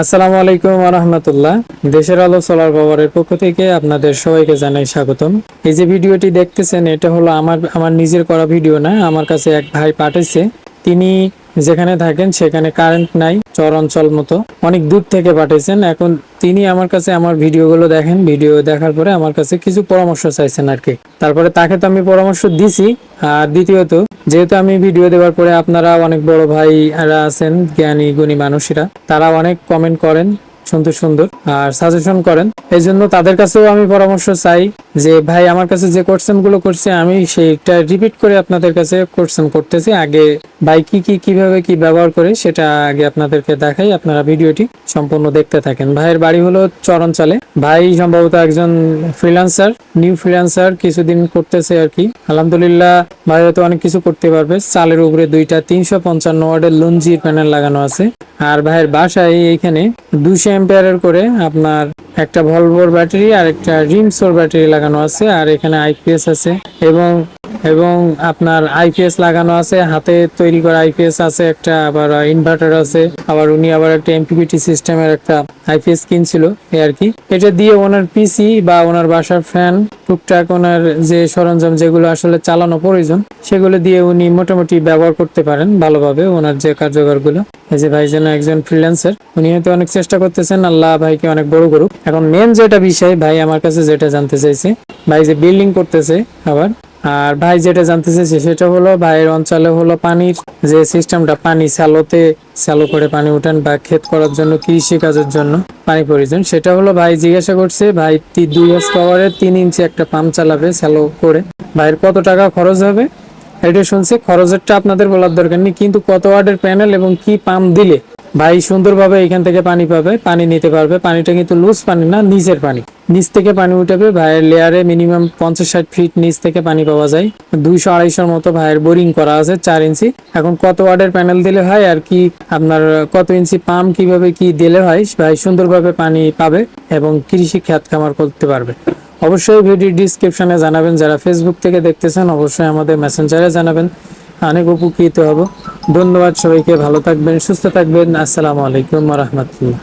আসসালামু আলাইকুম আহমতুল্লাহ দেশের আলো সোলার পাওয়ারের পক্ষ থেকে আপনাদের সবাইকে জানাই স্বাগতম। এই যে ভিডিওটি দেখতেছেন, এটা হলো আমার আমার নিজের করা ভিডিও না, আমার কাছে এক ভাই পাঠিয়েছে। তিনি যেখানে থাকেন সেখানে কারেন্ট নাই চর অঞ্চল মতো। অনেক দূর থেকে পাঠিয়েছেন। এখন তিনি আমার কাছে আমার ভিডিওগুলো দেখেন। ভিডিও দেখার পরে আমার কাছে কিছু পরামর্শ চাইছেন আর কি। তারপরে তাকে তো আমি পরামর্শ দিছি। আর দ্বিতীয়ত, যেহেতু আমি ভিডিও দেওয়ার পরে আপনারা অনেক বড় ভাইরা আছেন, জ্ঞানী, গুণী মানুষেরা, তারা অনেক কমেন্ট করেন। সুন্দর সুন্দর, আর সাজেশন করেন। এই জন্য তাদের কাছেও আমি পরামর্শ চাই যে, ভাই, আমার কাছে যে কোশ্চেনগুলো করছে, আমি সেইটা রিপিট করে আপনাদের কাছে কোশ্চেন করতেছি। আগে ভাই কি কি, কীভাবে, কি ব্যবহার করে সেটা আগে আপনাদেরকে দেখাই। আপনারা ভিডিওটি সম্পূর্ণ দেখতে থাকেন। ভাইয়ের বাড়ি হলো চরঞ্চলে ভাই সম্ভবত একজন ফ্রিল্যান্সার নিউ ফ্রিল্যান্সার কিছুদিন করতেছে আর কি। আলহামদুলিল্লাহ, ভাই হয়তো অনেক কিছু করতে পারবে। চালের উপরে দুইটা তিনশো পঞ্চান্ন ওয়ার্ডের লুঞ্জি প্যানেল লাগানো আছে। আর ভাইয়ের বাসায় এইখানে দুশো এম্পিয়ারের করে আপনার একটা ভলভোর ব্যাটারি আর একটা রিমসোর ব্যাটারি লাগানো আছে, আর এখানে আইপিএস আছে। এবং এবং আপনার আইপিএস লাগানো আছে, হাতে তৈরি করা আইপিএস আছে, একটা আবার ইনভার্টার আছে, আবার উনি আবার একটা এমপিপিটি সিস্টেমের একটা আইপিএস কিনছিল এই আর কি। এটা দিয়ে ওনার পিসি বা ওনার বাসার ফ্যান টুকটাক ওনার যে সরঞ্জাম যেগুলো আসলে চালানো প্রয়োজন, সেগুলো দিয়ে উনি মোটামুটি ব্যবহার করতে পারেন ভালোভাবে ওনার যে কার্যকরগুলো। এই যে ভাই যেন একজন ফ্রিল্যান্সার উনি হয়তো অনেক চেষ্টা করতেছেন, আল্লাহ ভাইকে অনেক বড় করুক। এখন মেন যেটা বিষয়, ভাই আমার কাছে যেটা জানতে চাইছে, ভাই যে বিল্ডিং করতেছে আবার আর ভাই যেটা জানতে চাইছে সেটা হলো ভাইয়ের অঞ্চলে হলো পানির যে সিস্টেমটা, পানি স্যালোতে স্যালো করে পানি উঠান বা ক্ষেত করার জন্য, কৃষি কাজের জন্য পানি প্রয়োজন। সেটা হলো ভাই জিজ্ঞাসা করছে, ভাই দুই হাস পাওয়ারের তিন ইঞ্চি একটা পাম্প চালাবে স্যালো করে। ভাইয়ের কত টাকা খরচ হবে? এটা শুনছি, খরচেরটা আপনাদের বলার দরকার নেই, কিন্তু কত ওয়ার্ডের প্যানেল এবং কি পাম্প দিলে ভাই সুন্দরভাবে এখান থেকে পানি পাবে, পানি নিতে পারবে। পানিটা কিন্তু লুজ পানি না নিচের পানি। নিচ থেকে পানি উঠাবে, ভাইয়ের লেয়ারে মিনিমাম পঞ্চাশ ষাট ফিট নিচ থেকে পানি পাওয়া যায়। দুইশো আড়াইশোর মতো ভাইয়ের বোরিং করা আছে, চার ইঞ্চি। এখন কত ওয়ার্ডের প্যানেল দিলে হয় আর কি, আপনার কত ইঞ্চি পাম্প কীভাবে কি দিলে হয়, ভাই সুন্দরভাবে পানি পাবে এবং কৃষি খ্যাত খামার করতে পারবে। অবশ্যই ভিডিও ডিসক্রিপশনে জানাবেন, যারা ফেসবুক থেকে দেখতেছেন, অবশ্যই আমাদের মেসেঞ্জারে জানাবেন। অনেক উপকৃত হব। ধন্যবাদ সবাইকে ভালো থাকবেন সুস্থ থাকবেন। আসসালামু আলাইকুম রহমতুল্লাহ।